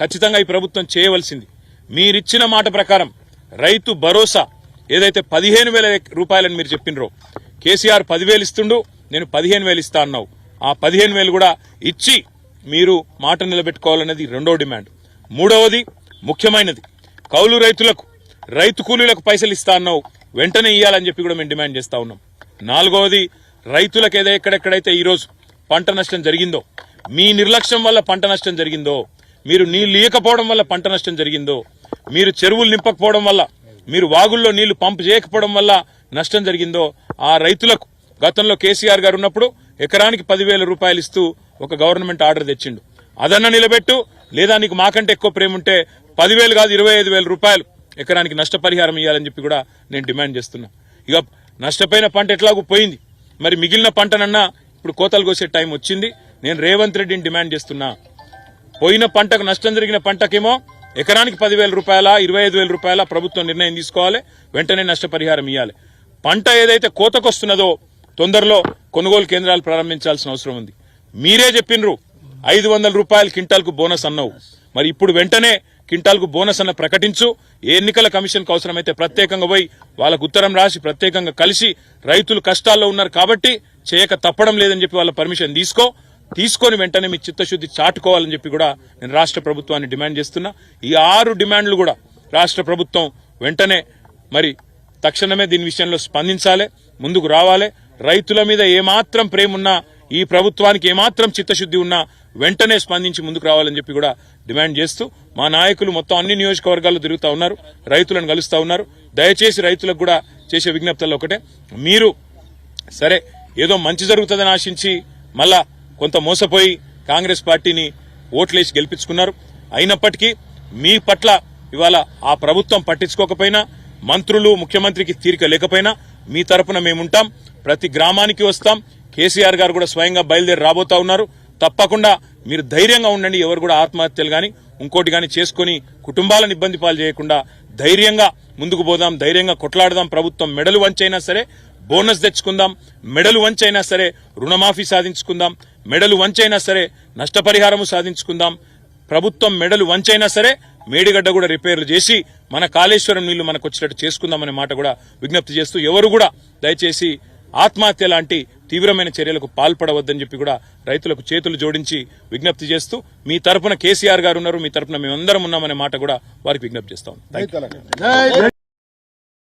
ఖచ్చితంగా ఈ ప్రభుత్వం చేయవలసింది. మీరిచ్చిన మాట ప్రకారం రైతు భరోసా ఏదైతే పదిహేను వేల రూపాయలని మీరు చెప్పినరో కేసీఆర్ పదివేలు ఇస్తుండు నేను పదిహేను వేలు ఇస్తా అన్నావు. ఆ పదిహేను వేలు కూడా ఇచ్చి మీరు మాట నిలబెట్టుకోవాలనేది రెండో డిమాండ్. మూడవది ముఖ్యమైనది కౌలు రైతులకు రైతు కూలీలకు పైసలు ఇస్తా అన్నావు వెంటనే ఇవ్వాలని చెప్పి కూడా మేము డిమాండ్ చేస్తా ఉన్నాం. నాలుగవది రైతులకు ఏదో ఎక్కడెక్కడైతే ఈరోజు పంట నష్టం జరిగిందో మీ నిర్లక్ష్యం వల్ల పంట నష్టం జరిగిందో మీరు నీళ్ళు ఇవ్వకపోవడం వల్ల పంట నష్టం జరిగిందో మీరు చెరువులు నింపకపోవడం వల్ల మీరు వాగుల్లో నీళ్ళు పంపు చేయకపోవడం వల్ల నష్టం జరిగిందో ఆ రైతులకు గతంలో కేసీఆర్ గారు ఉన్నప్పుడు ఎకరానికి పదివేల రూపాయలు ఇస్తూ ఒక గవర్నమెంట్ ఆర్డర్ తెచ్చిండు. అదన్న నిలబెట్టు లేదా నీకు మాకంటే ఎక్కువ ప్రేమ ఉంటే పదివేలు కాదు ఇరవై ఐదు వేల రూపాయలు ఎకరానికి నష్టపరిహారం ఇవ్వాలని చెప్పి కూడా నేను డిమాండ్ చేస్తున్నా. ఇక నష్టపోయిన పంట ఎట్లాగూ పోయింది. మరి మిగిలిన పంటనన్నా ఇప్పుడు కోతలు కోసే టైం వచ్చింది. నేను రేవంత్ రెడ్డిని డిమాండ్ చేస్తున్నా. పోయిన పంటకు నష్టం జరిగిన పంటకేమో ఎకరానికి పదివేల రూపాయల ఇరవై ఐదు వేల రూపాయల ప్రభుత్వం నిర్ణయం తీసుకోవాలి వెంటనే నష్టపరిహారం ఇవ్వాలి పంట ఏదైతే కోతకొస్తున్నదో తొందరలో కొనుగోలు కేంద్రాలు ప్రారంభించాల్సిన అవసరం ఉంది. మీరే చెప్పినరు ఐదు వందల రూపాయలు క్వింటాల్కు బోనస్ అన్నావు. మరి ఇప్పుడు వెంటనే క్వింటాల్కు బోనస్ అన్న ప్రకటించు. ఏ ఎన్నికల కమిషన్కు అవసరమైతే ప్రత్యేకంగా పోయి వాళ్ళకు ఉత్తరం రాసి ప్రత్యేకంగా కలిసి రైతులు కష్టాల్లో ఉన్నారు కాబట్టి చేయక తప్పడం లేదని చెప్పి వాళ్ళ పర్మిషన్ తీసుకో. తీసుకొని వెంటనే మీ చిత్తశుద్ధి చాటుకోవాలని చెప్పి కూడా నేను రాష్ట్ర ప్రభుత్వాన్ని డిమాండ్ చేస్తున్నా. ఈ ఆరు డిమాండ్లు కూడా రాష్ట్ర ప్రభుత్వం వెంటనే మరి తక్షణమే దీని విషయంలో స్పందించాలి ముందుకు రావాలి. రైతుల మీద ఏమాత్రం ప్రేమున్నా ఈ ప్రభుత్వానికి ఏమాత్రం చిత్తశుద్ధి ఉన్నా వెంటనే స్పందించి ముందుకు రావాలని చెప్పి కూడా డిమాండ్ చేస్తూ మా నాయకులు మొత్తం అన్ని నియోజకవర్గాల్లో తిరుగుతూ ఉన్నారు రైతులను కలుస్తూ ఉన్నారు. దయచేసి రైతులకు కూడా చేసే విజ్ఞప్తుల్లో ఒకటే మీరు సరే ఏదో మంచి జరుగుతుందని ఆశించి మళ్ళా కొంత మోసపోయి కాంగ్రెస్ పార్టీని ఓట్లేసి గెలిపించుకున్నారు. అయినప్పటికీ మీ పట్ల ఇవాళ ఆ ప్రభుత్వం పట్టించుకోకపోయినా మంత్రులు ముఖ్యమంత్రికి తీరిక లేకపోయినా మీ తరపున మేముంటాం. ప్రతి గ్రామానికి వస్తాం. కేసీఆర్ గారు కూడా స్వయంగా బయలుదేరి రాబోతా ఉన్నారు. తప్పకుండా మీరు ధైర్యంగా ఉండండి. ఎవరు కూడా ఆత్మహత్యలు కానీ ఇంకోటి కానీ చేసుకుని కుటుంబాలను ఇబ్బంది పాలు చేయకుండా ధైర్యంగా ముందుకు పోదాం ధైర్యంగా కొట్లాడదాం. ప్రభుత్వం మెడలు వంచైనా సరే బోనస్ తెచ్చుకుందాం. మెడలు వంచైనా సరే రుణమాఫీ సాధించుకుందాం. మెడలు వంచైనా సరే నష్టపరిహారము సాధించుకుందాం. ప్రభుత్వం మెడలు వంచైనా సరే మేడిగడ్డ కూడా రిపేర్లు చేసి మన కాళేశ్వరం నీళ్ళు మనకు వచ్చేటట్టు చేసుకుందామనే మాట కూడా విజ్ఞప్తి చేస్తూ ఎవరు కూడా దయచేసి ఆత్మహత్య లాంటి తీవ్రమైన చర్యలకు పాల్పడవద్దని చెప్పి కూడా రైతులకు చేతులు జోడించి విజ్ఞప్తి చేస్తూ మీ తరపున కేసీఆర్ గారు ఉన్నారు మీ తరపున మేమందరం ఉన్నామనే మాట కూడా వారికి విజ్ఞప్తి చేస్తాం.